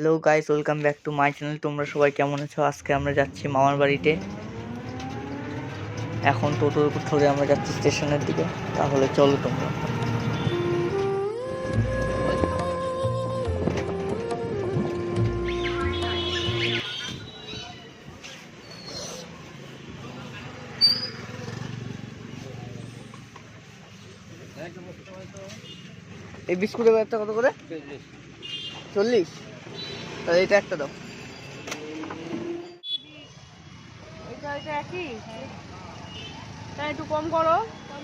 Hello guys welcome back to my channel তোমরা সবাই কেমন আছো? আজকে আমরা যাচ্ছি মামার বাড়িতে। এখন টোটোর উপর ধরে আমরা যাচ্ছি স্টেশনের দিকে। তাহলে চলো তোমরা। এই বিস্কুটের একটা কত করে? চল্লিশ? তাহলে এটা একটা দাও। এটা এটা একই? তাই একটু কম করো। কম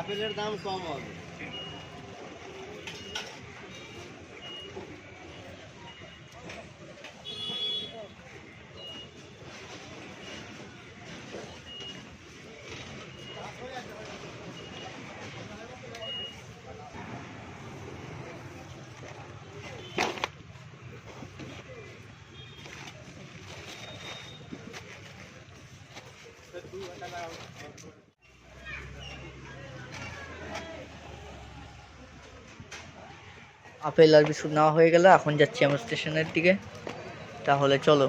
আপেলের দাম কম হবে। আপেল আর বিস্কুট নেওয়া হয়ে গেলে এখন যাচ্ছি আমরা স্টেশনের দিকে। তাহলে চলো।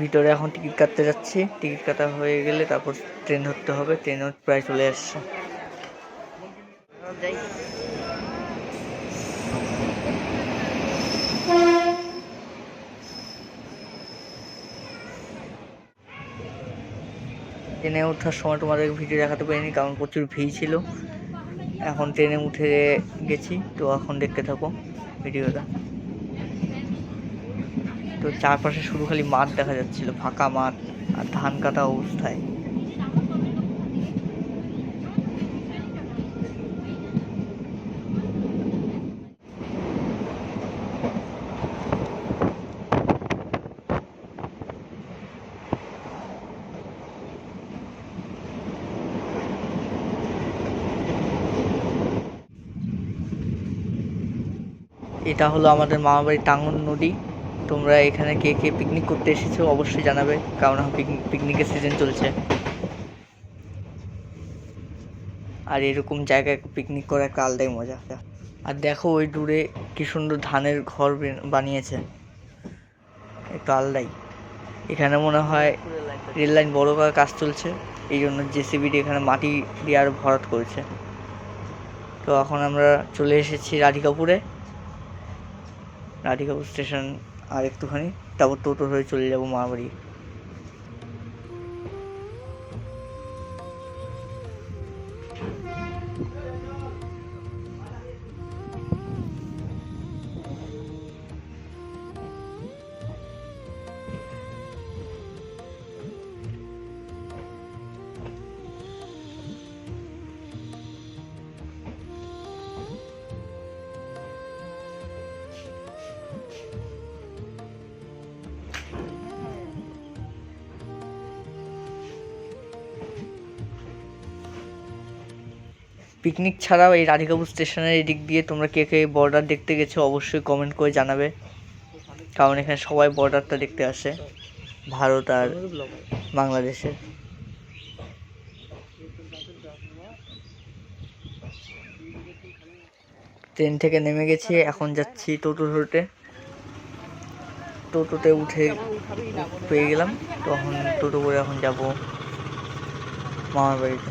ভিতরে এখন টিকিট কাটতে যাচ্ছি। টিকিট কাটা হয়ে গেলে তারপর ট্রেন ধরতে হবে। ট্রেনও প্রায় চলে আসছে। ট্রেনে ওঠার সময় তোমাদের ভিডিও দেখাতে পারিনি, কারণ প্রচুর ভিড় ছিল। এখন ট্রেনে উঠে গেছি, তো এখন দেখতে থাকো ভিডিওটা। তো চারপাশে শুধু খালি মাঠ দেখা যাচ্ছিল, ফাঁকা মাঠ আর ধান কাটা অবস্থায়। এটা হলো আমাদের মামাবাড়ির টাঙ্গন নদী। তোমরা এখানে কে কে পিকনিক করতে এসেছ অবশ্যই জানাবে, কারণ পিকনিক পিকনিকের সিজন চলছে। আর এরকম জায়গায় পিকনিক করা একটা আলাদাই মজা। আর দেখো ওই দূরে কি সুন্দর ধানের ঘর বানিয়েছে। একটু আলাদাই। এখানে মনে হয় রেল লাইন বড় করার কাজ চলছে, এই জন্য জেসিবিটি এখানে মাটি দিয়ে আরও ভরাট করেছে। তো এখন আমরা চলে এসেছি রাধিকাপুরে। রাধিকাপুর স্টেশন আর একটুখানি তারপর টোটো হয়ে চলে যাব মামাবাড়ি। পিকনিক ছাড়াও এই রাধিকাপুর স্টেশনের এদিক দিয়ে তোমরা কে কে বর্ডার দেখতে গেছো অবশ্যই কমেন্ট করে জানাবে। কারণ এখানে সবাই বর্ডারটা দেখতে আসে, ভারত আর বাংলাদেশের ট্রেন থেকে নেমে গেছি, এখন যাচ্ছি টোটো ধরতে। টোটোতে উঠে পেয়ে গেলাম, তখন টোটো করে এখন যাব মামার বাড়িতে।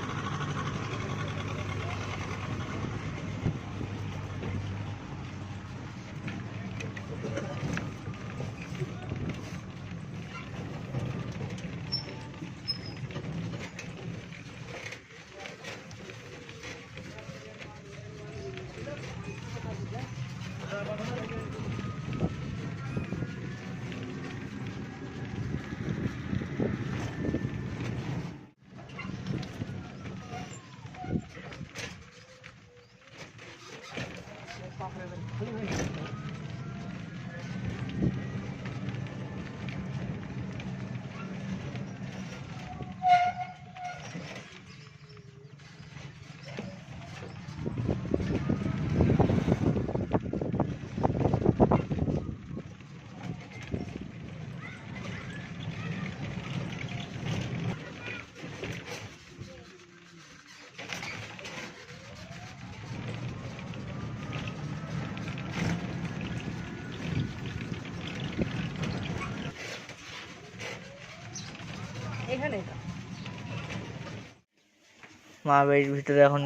মা বাড়ির ভিতরে এখন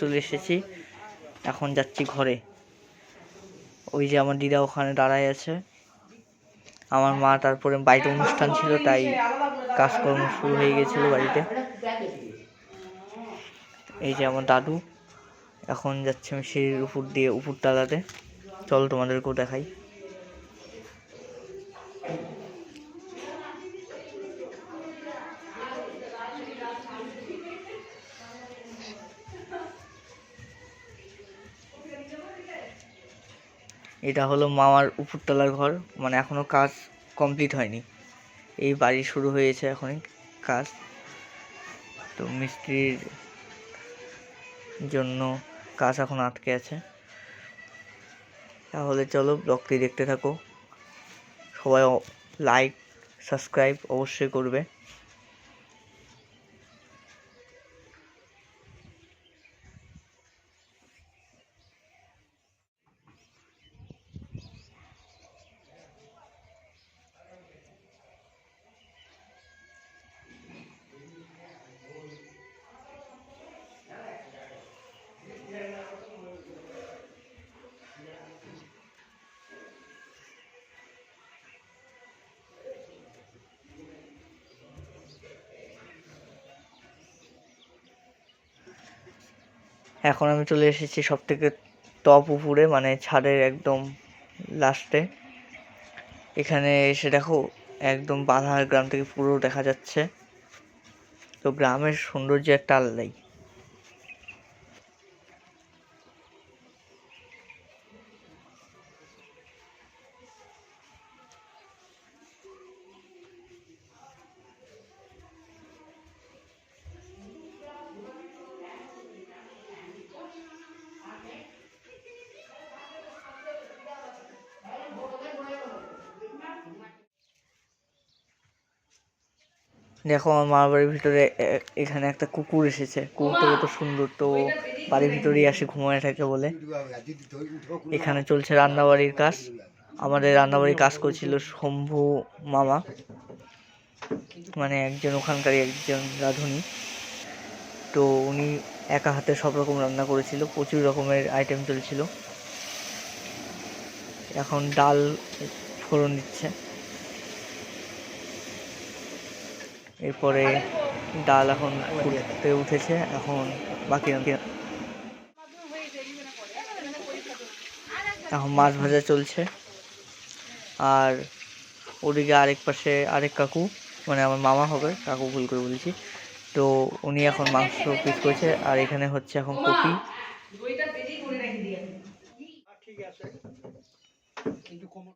চলে এসেছি। এখন যাচ্ছি ঘরে। ওই যে আমার দিদা ওখানে দাঁড়ায় আছে। আমার মা তারপরে বাড়িতে অনুষ্ঠান ছিল, তাই কাজকর্ম শুরু হয়ে গেছিল বাড়িতে। এই যে আমার দাদু। এখন যাচ্ছে আমি সিঁড়ির উপর দিয়ে উপর তালাতে চল তোমাদেরকেও দেখাই। এটা হলো মামার উপরতলার ঘর মানে এখনও কাজ কমপ্লিট হয়নি। এই বাড়ি শুরু হয়েছে এখনই কাজ। তো মিস্ত্রির জন্য কাজ এখন আটকে আছে। তাহলে চলো ব্লগটি দেখতে থাকো। সবাই লাইক সাবস্ক্রাইব অবশ্যই করবে। এখন আমি চলে এসেছি সব থেকে টপ উপরে মানে ছাদের একদম লাস্টে এখানে এসে দেখো, একদম বাধার গ্রাম থেকে পুরো দেখা যাচ্ছে। তো গ্রামের সৌন্দর্য একটা আলাদাই। দেখো আমার মামার বাড়ির ভিতরে এখানে একটা কুকুর এসেছে। কুকুরটা কত সুন্দর তো, বাড়ির ভিতরেই আসে, ঘুমায় থাকে বলে। এখানে চলছে রান্নাবাড়ির কাজ। আমাদের রান্নাবাড়ির কাজ করছিল শম্ভু মামা। মানে একজন ওখানকারই একজন রাঁধুনি। তো উনি একা হাতে সব রকম রান্না করেছিল, প্রচুর রকমের আইটেম চলছিল এখন ডাল ফোড়ন দিচ্ছে। এরপরে ডাল এখন ফুটতে উঠেছে, এখন বাকি এখন মাছ ভাজা চলছে। আর ওদিকে আরেক পাশে আরেক কাকু মানে আমার মামা হবে, কাকু ভুল করে বলছি। তো উনি এখন মাংস পিস করছে, আর এখানে হচ্ছে এখন কপি।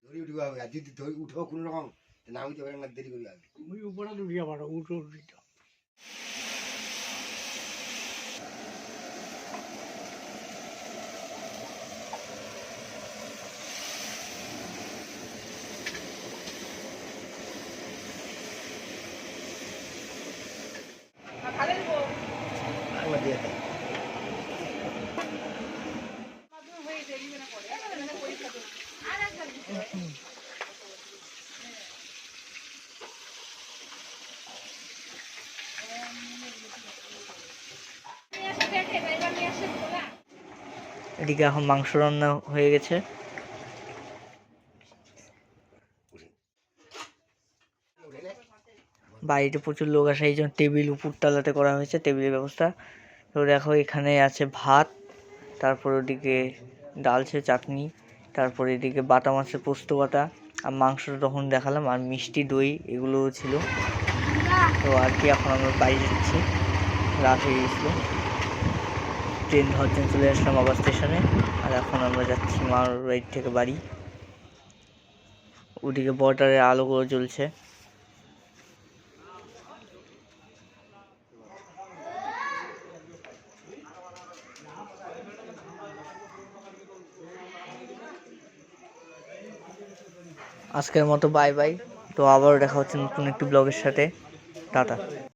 ধরে উঠবে হবে কোনো রকম না দেরি করি আগে উপরে উঠিয়া পারো উঠো উঠিটা আমার দিয়ে দেয় এদিকে এখন মাংস রান্না হয়ে গেছে। বাড়িতে প্রচুর লোক আসে, এই জন্য টেবিল উপরতলাতে করা হয়েছে, টেবিলের ব্যবস্থা। তো দেখো, এখানে আছে ভাত, তারপর ওদিকে ডাল ডালছে চাটনি, তারপরে এদিকে বাটা মাছের পোস্ত বাটা, আর মাংসটা তখন দেখালাম, আর মিষ্টি দই এগুলোও ছিল। তো আর কি, এখন আমরা বাড়ি যাচ্ছি। রাত হয়ে গেছিল। ট্রেন জন্য চলে আসলাম আবার স্টেশনে। আর এখন আমরা যাচ্ছি মার বাড়ি থেকে বাড়ি। ওদিকে বর্ডারের আলোগুলো জ্বলছে। আজকের মতো বাই বাই তো আবারও দেখা হচ্ছে নতুন একটি ব্লগের সাথে। টাটা।